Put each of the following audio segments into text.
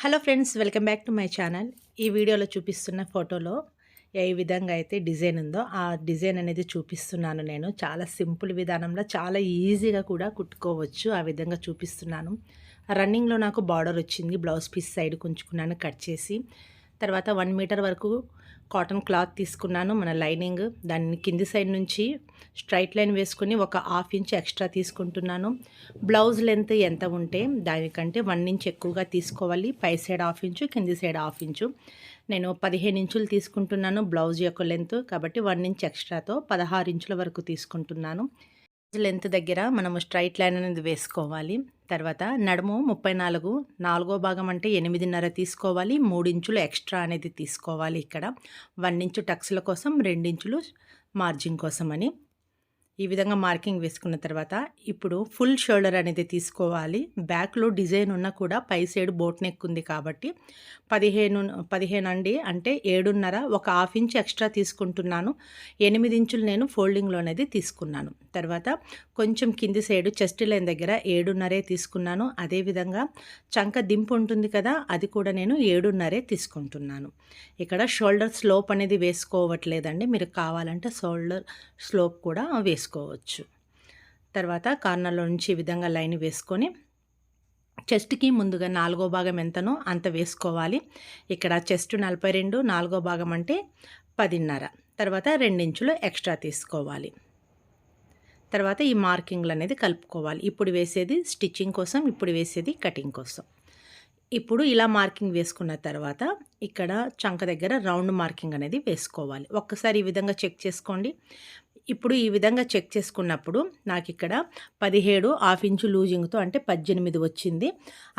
Hello friends welcome back to my channel. ఈ వీడియోలో చూపిస్తున్న ఫోటోలో ఏ విధంగా అయితే డిజైన్ ఉందో ఆ డిజైన్ అనేది చూపిస్తున్నాను నేను. చాలా సింపుల్ విధానంలో చాలా ఈజీగా కూడా కుట్టుకోవచ్చు. ఆ విధంగా చూపిస్తున్నాను. రన్నింగ్లో నాకు బార్డర్ వచ్చింది బ్లౌజ్ పీస్ సైడ్ కుంచుకున్నాను కట్ చేసి. తర్వాత వన్ మీటర్ వరకు కాటన్ క్లాత్ తీసుకున్నాను మన లైనింగ్. దాన్ని కింది సైడ్ నుంచి స్ట్రైట్ లైన్ వేసుకొని ఒక హాఫ్ ఇంచ్ ఎక్స్ట్రా తీసుకుంటున్నాను. బ్లౌజ్ లెంత్ ఎంత ఉంటే దానికంటే వన్ ఇంచ్ ఎక్కువగా తీసుకోవాలి. పై సైడ్ హాఫ్ ఇంచు కింది సైడ్ హాఫ్ ఇంచు. నేను పదిహేను ఇంచులు తీసుకుంటున్నాను బ్లౌజ్ యొక్క లెంత్. కాబట్టి వన్ ఇంచ్ ఎక్స్ట్రాతో పదహారు ఇంచుల వరకు తీసుకుంటున్నాను. లెంత్ దగ్గర మనము స్ట్రైట్ లైన్ అనేది వేసుకోవాలి. తర్వాత నడుము ముప్పై నాలుగు నాలుగో భాగం అంటే ఎనిమిదిన్నర తీసుకోవాలి. మూడించులు ఎక్స్ట్రా అనేది తీసుకోవాలి ఇక్కడ. వన్ ఇంచు టక్స్ల కోసం రెండించులు మార్జిన్ కోసం అని ఈ విధంగా మార్కింగ్ వేసుకున్న తర్వాత ఇప్పుడు ఫుల్ షోల్డర్ అనేది తీసుకోవాలి. బ్యాక్లో డిజైన్ ఉన్న కూడా పై సైడ్ బోట్ నెక్ ఉంది కాబట్టి పదిహేను పదిహేను అండి అంటే ఏడున్నర ఒక హాఫ్ ఇంచ్ ఎక్స్ట్రా తీసుకుంటున్నాను. ఎనిమిది ఇంచులు నేను ఫోల్డింగ్లో అనేది తీసుకున్నాను. తర్వాత కొంచెం కింది సైడ్ చెస్ట్ లైన్ దగ్గర ఏడున్నరే తీసుకున్నాను. అదేవిధంగా చంక దింపు ఉంటుంది కదా అది కూడా నేను ఏడున్నరే తీసుకుంటున్నాను. ఇక్కడ షోల్డర్ స్లోప్ అనేది వేసుకోవట్లేదండి. మీరు కావాలంటే షోల్డర్ స్లోప్ కూడా చేసుకోవచ్చు తర్వాత కార్నర్లో నుంచి ఈ విధంగా లైన్ వేసుకొని చెస్ట్కి ముందుగా నాలుగో భాగం ఎంతనో అంత వేసుకోవాలి. ఇక్కడ చెస్ట్ నలభై రెండు నాలుగో భాగం అంటే పదిన్నర. తర్వాత రెండించులు ఎక్స్ట్రా తీసుకోవాలి. తర్వాత ఈ మార్కింగ్లు అనేది కలుపుకోవాలి. ఇప్పుడు వేసేది స్టిచ్చింగ్ కోసం ఇప్పుడు వేసేది కటింగ్ కోసం. ఇప్పుడు ఇలా మార్కింగ్ వేసుకున్న తర్వాత ఇక్కడ చంక దగ్గర రౌండ్ మార్కింగ్ అనేది వేసుకోవాలి. ఒక్కసారి ఈ విధంగా చెక్ చేసుకోండి. ఇప్పుడు ఈ విధంగా చెక్ చేసుకున్నప్పుడు నాకు ఇక్కడ పదిహేడు హాఫ్ ఇంచు లూజింగ్తో అంటే పద్దెనిమిది వచ్చింది.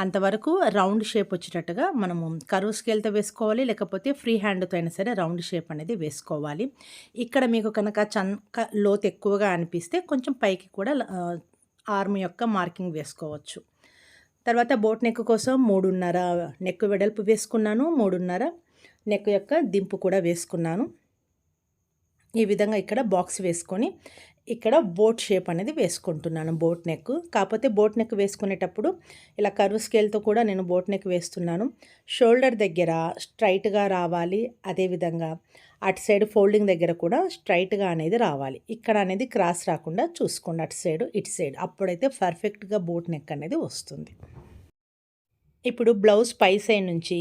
అంతవరకు రౌండ్ షేప్ వచ్చేటట్టుగా మనము కరువు స్కేల్తో వేసుకోవాలి లేకపోతే ఫ్రీ హ్యాండ్తో అయినా సరే రౌండ్ షేప్ అనేది వేసుకోవాలి. ఇక్కడ మీకు కనుక చంక లోతు ఎక్కువగా అనిపిస్తే కొంచెం పైకి కూడా ఆర్మ్ యొక్క మార్కింగ్ వేసుకోవచ్చు. తర్వాత బోట్ నెక్ కోసం మూడున్నర నెక్ వెడల్పు వేసుకున్నాను మూడున్నర నెక్ యొక్క దింపు కూడా వేసుకున్నాను. ఈ విధంగా ఇక్కడ బాక్స్ వేసుకొని ఇక్కడ బోట్ షేప్ అనేది వేసుకుంటున్నాను బోట్ నెక్. కాకపోతే బోట్ నెక్ వేసుకునేటప్పుడు ఇలా కర్వ్ స్కేల్తో కూడా నేను బోట్ నెక్ వేస్తున్నాను. షోల్డర్ దగ్గర స్ట్రైట్గా రావాలి అదేవిధంగా అటు సైడ్ ఫోల్డింగ్ దగ్గర కూడా స్ట్రైట్గా అనేది రావాలి. ఇక్కడ అనేది క్రాస్ రాకుండా చూసుకోండి అటు సైడ్ ఇటు సైడ్. అప్పుడైతే పర్ఫెక్ట్గా బోట్ నెక్ అనేది వస్తుంది. ఇప్పుడు బ్లౌజ్ పై సైడ్ నుంచి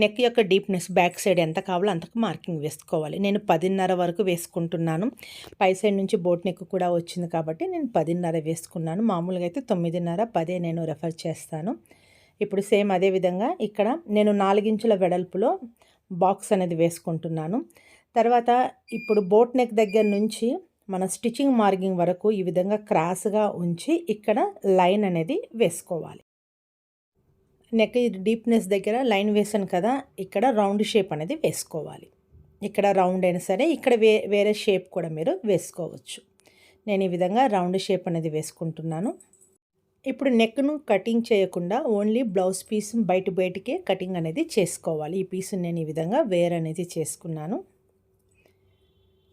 నెక్ యొక్క డీప్నెస్ బ్యాక్ సైడ్ ఎంత కావాలో అంతకు మార్కింగ్ వేసుకోవాలి. నేను పదిన్నర వరకు వేసుకుంటున్నాను. పై సైడ్ నుంచి బోట్ నెక్ కూడా వచ్చింది కాబట్టి నేను పదిన్నర వేసుకున్నాను. మామూలుగా అయితే తొమ్మిదిన్నర పదే నేను రెఫర్ చేస్తాను. ఇప్పుడు సేమ్ అదే విధంగా ఇక్కడ నేను నాలుగించుల వెడల్పులో బాక్స్ అనేది వేసుకుంటున్నాను. తర్వాత ఇప్పుడు బోట్ నెక్ దగ్గర నుంచి మన స్టిచ్చింగ్ మార్కింగ్ వరకు ఈ విధంగా క్రాస్గా ఉంచి ఇక్కడ లైన్ అనేది వేసుకోవాలి. నెక్ డీప్నెస్ దగ్గర లైన్ వేసాను కదా ఇక్కడ రౌండ్ షేప్ అనేది వేసుకోవాలి. ఇక్కడ రౌండ్ అయినా సరే ఇక్కడ వే వేరే షేప్ కూడా మీరు వేసుకోవచ్చు. నేను ఈ విధంగా రౌండ్ షేప్ అనేది వేసుకుంటున్నాను. ఇప్పుడు నెక్ను కటింగ్ చేయకుండా ఓన్లీ బ్లౌజ్ పీస్ బయట బయటికే కటింగ్ అనేది చేసుకోవాలి. ఈ పీస్ నేను ఈ విధంగా వేర్ అనేది చేసుకున్నాను.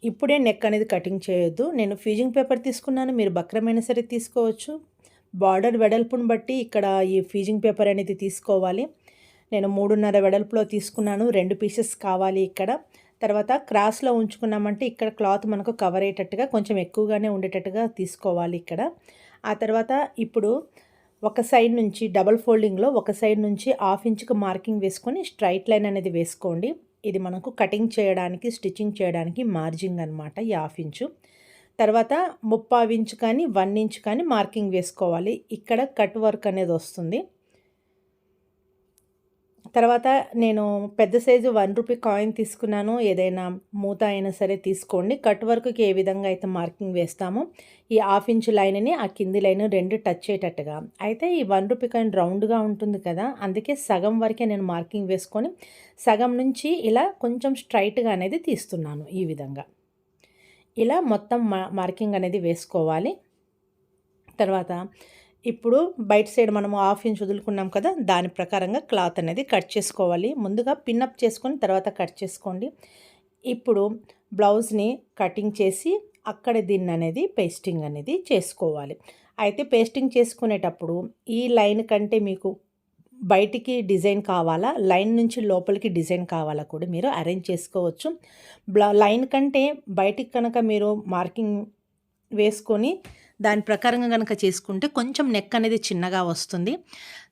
ఇప్పుడే నెక్ అనేది కటింగ్ చేయొద్దు. నేను ఫీజింగ్ పేపర్ తీసుకున్నాను మీరు బక్రమైనా సరే తీసుకోవచ్చు. బార్డర్ వెడల్పును బట్టి ఇక్కడ ఈ ఫీజింగ్ పేపర్ అనేది తీసుకోవాలి. నేను మూడున్నర వెడల్పులో తీసుకున్నాను. రెండు పీసెస్ కావాలి ఇక్కడ. తర్వాత క్రాస్లో ఉంచుకున్నామంటే ఇక్కడ క్లాత్ మనకు కవర్ అయ్యేటట్టుగా కొంచెం ఎక్కువగానే ఉండేటట్టుగా తీసుకోవాలి ఇక్కడ. ఆ తర్వాత ఇప్పుడు ఒక సైడ్ నుంచి డబల్ ఫోల్డింగ్లో ఒక సైడ్ నుంచి హాఫ్ ఇంచ్కి మార్కింగ్ వేసుకొని స్ట్రైట్ లైన్ అనేది వేసుకోండి. ఇది మనకు కటింగ్ చేయడానికి స్టిచ్చింగ్ చేయడానికి మార్జింగ్ అనమాట ఈ హాఫ్ ఇంచు. తర్వాత ముప్పావు ఇంచు కానీ వన్ ఇంచ్ కానీ మార్కింగ్ వేసుకోవాలి. ఇక్కడ కట్ వర్క్ అనేది వస్తుంది. తర్వాత నేను పెద్ద సైజు వన్ రూపీ కాయిన్ తీసుకున్నాను. ఏదైనా మూత అయినా సరే తీసుకోండి. కట్ వర్క్కి ఏ విధంగా అయితే మార్కింగ్ వేస్తామో ఈ హాఫ్ ఇంచ్ లైన్ని ఆ కింది లైన్ రెండు టచ్ అయ్యేటట్టుగా. అయితే ఈ వన్ రూపీ కాయిన్ రౌండ్గా ఉంటుంది కదా అందుకే సగం వరకే నేను మార్కింగ్ వేసుకొని సగం నుంచి ఇలా కొంచెం స్ట్రైట్గా అనేది తీస్తున్నాను ఈ విధంగా. ఇలా మొత్తం మార్కింగ్ అనేది వేసుకోవాలి. తర్వాత ఇప్పుడు బయట సైడ్ మనము హాఫ్ ఇంచ్ వదులుకున్నాం కదా దాని ప్రకారంగా క్లాత్ అనేది కట్ చేసుకోవాలి. ముందుగా పిన్అప్ చేసుకొని తర్వాత కట్ చేసుకోండి. ఇప్పుడు బ్లౌజ్ని కటింగ్ చేసి అక్కడ దీన్ని అనేది పేస్టింగ్ అనేది చేసుకోవాలి. అయితే పేస్టింగ్ చేసుకునేటప్పుడు ఈ లైన్ కంటే మీకు బయటికి డిజైన్ కావాలా? లైన్ నుంచి లోపలికి డిజైన్ కావాలా కూడా మీరు అరేంజ్ చేసుకోవచ్చు. లైన్ కంటే బయటికి కనుక మీరు మార్కింగ్ వేసుకొని దాని ప్రకారంగా కనుక చేసుకుంటే కొంచెం నెక్ అనేది చిన్నగా వస్తుంది.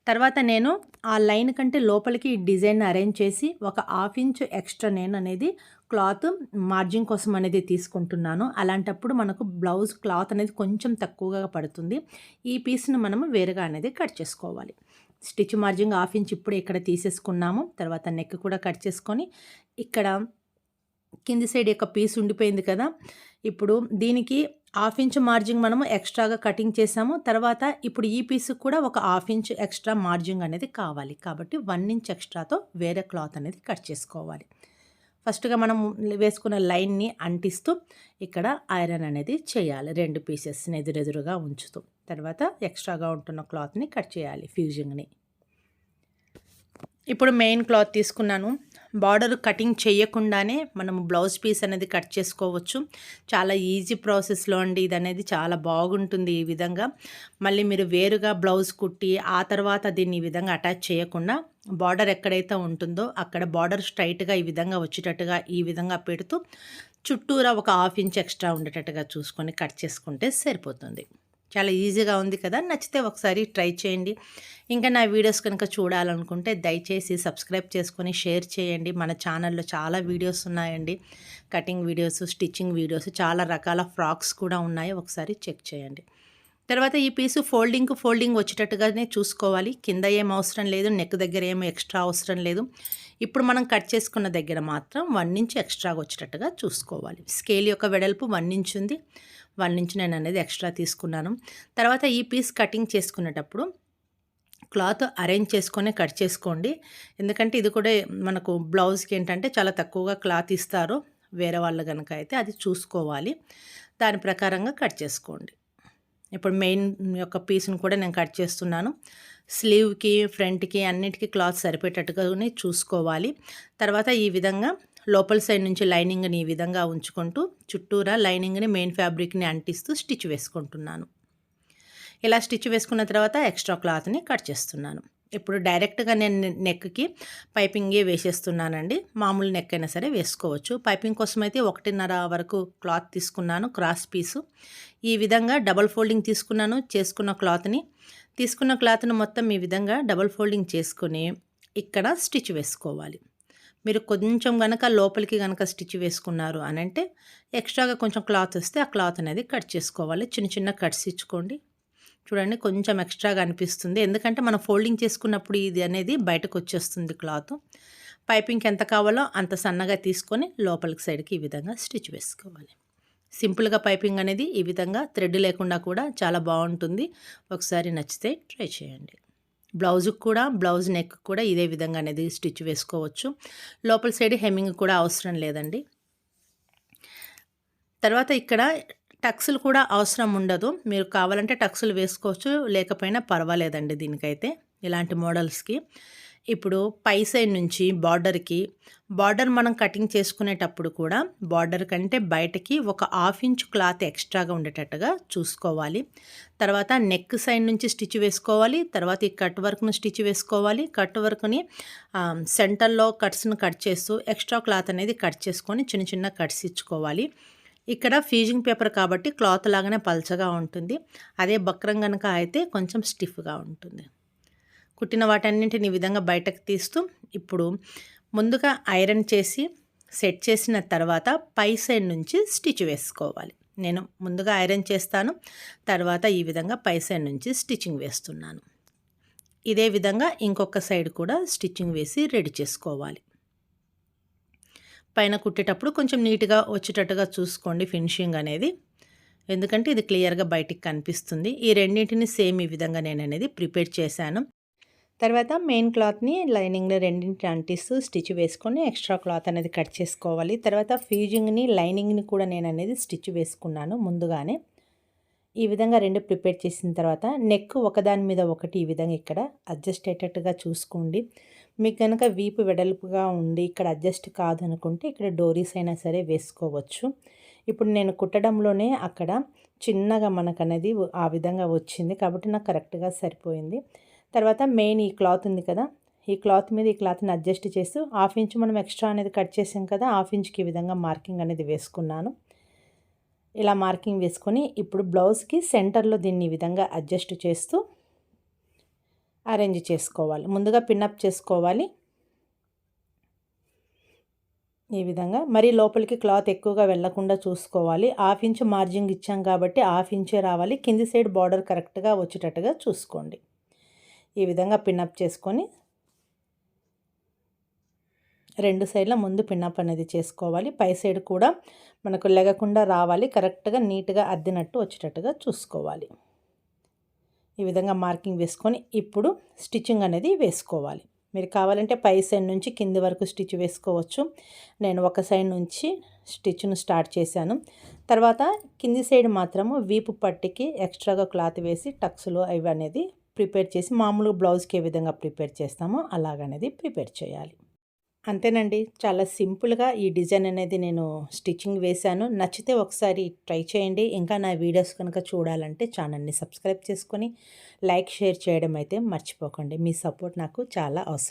తర్వాత నేను ఆ లైన్ కంటే లోపలికి డిజైన్ అరేంజ్ చేసి ఒక హాఫ్ ఇంచ్ ఎక్స్ట్రా నేను అనేది క్లాత్ మార్జిన్ కోసం అనేది తీసుకుంటున్నాను. అలాంటప్పుడు మనకు బ్లౌజ్ క్లాత్ అనేది కొంచెం తక్కువగా పడుతుంది. ఈ పీస్ను మనము వేరుగా అనేది కట్ చేసుకోవాలి. స్టిచ్ మార్జింగ్ హాఫ్ ఇంచ్ ఇప్పుడు ఇక్కడ తీసేసుకున్నాము. తర్వాత నెక్ కూడా కట్ చేసుకొని ఇక్కడ కింది సైడ్ యొక్క పీస్ ఉండిపోయింది కదా. ఇప్పుడు దీనికి హాఫ్ ఇంచ్ మార్జింగ్ మనము ఎక్స్ట్రాగా కటింగ్ చేసాము. తర్వాత ఇప్పుడు ఈ పీస్ కూడా ఒక హాఫ్ ఇంచ్ ఎక్స్ట్రా మార్జింగ్ అనేది కావాలి. కాబట్టి వన్ ఇంచ్ ఎక్స్ట్రాతో వేరే క్లాత్ అనేది కట్ చేసుకోవాలి. ఫస్ట్గా మనం వేసుకున్న లైన్ని అంటిస్తూ ఇక్కడ ఐరన్ అనేది చేయాలి. రెండు పీసెస్ని ఎదురెదురుగా ఉంచుతూ. తర్వాత ఎక్స్ట్రాగా ఉంటున్న క్లాత్ని కట్ చేయాలి ఫ్యూజింగ్ని. ఇప్పుడు మెయిన్ క్లాత్ తీసుకున్నాను. బార్డర్ కటింగ్ చేయకుండానే మనము బ్లౌజ్ పీస్ అనేది కట్ చేసుకోవచ్చు. చాలా ఈజీ ప్రాసెస్లో అండి ఇది అనేది చాలా బాగుంటుంది ఈ విధంగా. మళ్ళీ మీరు వేరుగా బ్లౌజ్ కుట్టి ఆ తర్వాత దీన్ని ఈ విధంగా అటాచ్ చేయకుండా బార్డర్ ఎక్కడైతే ఉంటుందో అక్కడ బార్డర్ స్ట్రైట్గా ఈ విధంగా వచ్చేటట్టుగా ఈ విధంగా పెడుతూ చుట్టూరా ఒక హాఫ్ ఇంచ్ ఎక్స్ట్రా ఉండేటట్టుగా చూసుకొని కట్ చేసుకుంటే సరిపోతుంది. చాలా ఈజీగా ఉంది కదా నచ్చితే ఒకసారి ట్రై చేయండి. ఇంకా నా వీడియోస్ కనుక చూడాలనుకుంటే దయచేసి సబ్స్క్రైబ్ చేసుకొని షేర్ చేయండి. మన ఛానల్లో చాలా వీడియోస్ ఉన్నాయండి. కటింగ్ వీడియోస్ స్టిచ్చింగ్ వీడియోస్ చాలా రకాల ఫ్రాక్స్ కూడా ఉన్నాయి. ఒకసారి చెక్ చేయండి. తర్వాత ఈ పీసు ఫోల్డింగ్కు ఫోల్డింగ్ వచ్చేటట్టుగానే చూసుకోవాలి. కింద ఏం అవసరం లేదు నెక్ దగ్గర ఏం ఎక్స్ట్రా అవసరం లేదు. ఇప్పుడు మనం కట్ చేసుకున్న దగ్గర మాత్రం వన్ ఇంచ్ ఎక్స్ట్రాగా వచ్చేటట్టుగా చూసుకోవాలి. స్కేల్ యొక్క వెడల్పు వన్ ఇంచ్ ఉంది. వన్ ఇంచ్ నేను అనేది ఎక్స్ట్రా తీసుకున్నాను. తర్వాత ఈ పీస్ కటింగ్ చేసుకునేటప్పుడు క్లాత్ అరేంజ్ చేసుకొని కట్ చేసుకోండి. ఎందుకంటే ఇది కూడా మనకు బ్లౌజ్కి ఏంటంటే చాలా తక్కువగా క్లాత్ ఇస్తారు. వేరే వాళ్ళు కనుక అయితే అది చూసుకోవాలి. దాని ప్రకారంగా కట్ చేసుకోండి. ఇప్పుడు మెయిన్ యొక్క పీస్ని కూడా నేను కట్ చేస్తున్నాను. స్లీవ్కి ఫ్రంట్కి అన్నిటికీ క్లాత్ సరిపోయేటట్టుగానే చూసుకోవాలి. తర్వాత ఈ విధంగా లోపల సైడ్ నుంచి లైనింగ్ని ఈ విధంగా ఉంచుకుంటూ చుట్టూరా లైనింగ్ని మెయిన్ ఫ్యాబ్రిక్ని అంటిస్తూ స్టిచ్ వేసుకుంటున్నాను. ఇలా స్టిచ్ వేసుకున్న తర్వాత ఎక్స్ట్రా క్లాత్ని కట్ చేస్తున్నాను. ఇప్పుడు డైరెక్ట్గా నేను నెక్కి పైపింగే వేసేస్తున్నానండి. మామూలు నెక్ అయినా సరే వేసుకోవచ్చు. పైపింగ్ కోసం అయితే ఒకటిన్నర వరకు క్లాత్ తీసుకున్నాను క్రాస్ పీసు. ఈ విధంగా డబల్ ఫోల్డింగ్ తీసుకున్నాను చేసుకున్న క్లాత్ని. తీసుకున్న క్లాత్ను మొత్తం ఈ విధంగా డబల్ ఫోల్డింగ్ చేసుకుని ఇక్కడ స్టిచ్ వేసుకోవాలి. మీరు కొంచెం కనుక లోపలికి కనుక స్టిచ్ వేసుకున్నారు అని అంటే ఎక్స్ట్రాగా కొంచెం క్లాత్ వస్తే ఆ క్లాత్ అనేది కట్ చేసుకోవాలి. చిన్న చిన్న కట్స్ ఇచ్చుకోండి. చూడండి కొంచెం ఎక్స్ట్రాగా అనిపిస్తుంది. ఎందుకంటే మనం ఫోల్డింగ్ చేసుకున్నప్పుడు ఇది అనేది బయటకు వచ్చేస్తుంది క్లాత్ పైపింగ్కి ఎంత కావాలో అంత సన్నగా తీసుకొని లోపలికి సైడ్కి ఈ విధంగా స్టిచ్ వేసుకోవాలి. సింపుల్గా పైపింగ్ అనేది ఈ విధంగా థ్రెడ్ లేకుండా కూడా చాలా బాగుంటుంది. ఒకసారి నచ్చితే ట్రై చేయండి. బ్లౌజ్కి కూడా బ్లౌజ్ నెక్ కూడా ఇదే విధంగా అనేది స్టిచ్ వేసుకోవచ్చు. లోపల సైడ్ హెమ్మింగ్ కూడా అవసరం లేదండి. తర్వాత ఇక్కడ టక్స్లు కూడా అవసరం ఉండదు. మీరు కావాలంటే టక్స్లు వేసుకోవచ్చు లేకపోయినా పర్వాలేదండి దీనికైతే ఇలాంటి మోడల్స్కి. ఇప్పుడు పై సైడ్ నుంచి బార్డర్కి బార్డర్ మనం కటింగ్ చేసుకునేటప్పుడు కూడా బార్డర్ కంటే బయటకి ఒక హాఫ్ ఇంచ్ క్లాత్ ఎక్స్ట్రాగా ఉండేటట్టుగా చూసుకోవాలి. తర్వాత నెక్ సైడ్ నుంచి స్టిచ్ వేసుకోవాలి తర్వాత ఈ కట్ వర్క్ను స్టిచ్ వేసుకోవాలి. కట్ వర్క్ని సెంటర్లో కట్స్ను కట్ చేస్తూ ఎక్స్ట్రా క్లాత్ అనేది కట్ చేసుకొని చిన్న చిన్న కట్స్ ఇచ్చుకోవాలి. ఇక్కడ ఫీజింగ్ పేపర్ కాబట్టి క్లాత్ లాగానే పల్చగా ఉంటుంది. అదే బక్రం కనుక అయితే కొంచెం స్టిఫ్గా ఉంటుంది. కుట్టిన వాటన్నింటిని ఈ విధంగా బయటకు తీస్తూ ఇప్పుడు ముందుగా ఐరన్ చేసి సెట్ చేసిన తర్వాత పై సైడ్ నుంచి స్టిచ్ వేసుకోవాలి. నేను ముందుగా ఐరన్ చేస్తాను తర్వాత ఈ విధంగా పై సైడ్ నుంచి స్టిచ్చింగ్ వేస్తున్నాను. ఇదే విధంగా ఇంకొక సైడ్ కూడా స్టిచ్చింగ్ వేసి రెడీ చేసుకోవాలి. పైన కుట్టేటప్పుడు కొంచెం నీట్గా వచ్చేటట్టుగా చూసుకోండి ఫినిషింగ్ అనేది. ఎందుకంటే ఇది క్లియర్గా బయటికి కనిపిస్తుంది. ఈ రెండింటిని సేమ్ ఈ విధంగా నేను అనేది ప్రిపేర్ చేశాను. తర్వాత మెయిన్ క్లాత్ని లైనింగ్లో రెండింటి అంటిస్తూ స్టిచ్ వేసుకొని ఎక్స్ట్రా క్లాత్ అనేది కట్ చేసుకోవాలి. తర్వాత ఫ్యూజింగ్ని లైనింగ్ని కూడా నేను అనేది స్టిచ్ వేసుకున్నాను ముందుగానే. ఈ విధంగా రెండు ప్రిపేర్ చేసిన తర్వాత నెక్ ఒకదాని మీద ఒకటి ఈ విధంగా ఇక్కడ అడ్జస్ట్ అయ్యేటట్టుగా చూసుకోండి. మీకు కనుక వీపు వెడల్పుగా ఉండి ఇక్కడ అడ్జస్ట్ కాదనుకుంటే ఇక్కడ డోరీస్ అయినా సరే వేసుకోవచ్చు. ఇప్పుడు నేను కుట్టడంలోనే అక్కడ చిన్నగా మనకనేది ఆ విధంగా వచ్చింది కాబట్టి నాకు కరెక్ట్గా సరిపోయింది. తర్వాత మెయిన్ ఈ క్లాత్ ఉంది కదా ఈ క్లాత్ మీద ఈ క్లాత్ని అడ్జస్ట్ చేస్తూ హాఫ్ ఇంచ్ మనం ఎక్స్ట్రా అనేది కట్ చేసాం కదా హాఫ్ ఇంచ్కి ఈ విధంగా మార్కింగ్ అనేది వేసుకున్నాను. ఇలా మార్కింగ్ వేసుకొని ఇప్పుడు బ్లౌజ్కి సెంటర్లో దీన్ని ఈ విధంగా అడ్జస్ట్ చేస్తూ అరేంజ్ చేసుకోవాలి. ముందుగా పిన్అప్ చేసుకోవాలి. ఈ విధంగా. మరీ లోపలికి క్లాత్ ఎక్కువగా వెళ్ళకుండా చూసుకోవాలి. హాఫ్ ఇంచ్ మార్జింగ్ ఇచ్చాం కాబట్టి హాఫ్ ఇంచే రావాలి. కింది సైడ్ బార్డర్ కరెక్ట్గా వచ్చేటట్టుగా చూసుకోండి. ఈ విధంగా పిన్అప్ చేసుకొని రెండు సైడ్ల ముందు పిన్నప్ అనేది చేసుకోవాలి. పై సైడ్ కూడా మనకు లెగకుండా రావాలి. కరెక్ట్గా నీట్గా అద్దినట్టు వచ్చేటట్టుగా చూసుకోవాలి. ఈ విధంగా మార్కింగ్ వేసుకొని ఇప్పుడు స్టిచ్చింగ్ అనేది వేసుకోవాలి. మీరు కావాలంటే పై సైడ్ నుంచి కింది వరకు స్టిచ్ వేసుకోవచ్చు. నేను ఒక సైడ్ నుంచి స్టిచ్ను స్టార్ట్ చేశాను. తర్వాత కింది సైడ్ మాత్రము వీపు పట్టికి ఎక్స్ట్రాగా క్లాత్ వేసి టక్స్లు అవి అనేది ప్రిపేర్ చేసి మామూలుగా బ్లౌజ్కి ఏ విధంగా ప్రిపేర్ చేస్తామో అలాగనేది ప్రిపేర్ చేయాలి. అంతేనండి. చాలా సింపుల్గా ఈ డిజైన్ అనేది నేను స్టిచ్చింగ్ వేశాను. నచ్చితే ఒకసారి ట్రై చేయండి. ఇంకా నా వీడియోస్ కనుక చూడాలంటే ఛానల్ని సబ్స్క్రైబ్ చేసుకొని లైక్ షేర్ చేయడం అయితే మర్చిపోకండి. మీ సపోర్ట్ నాకు చాలా అవసరం.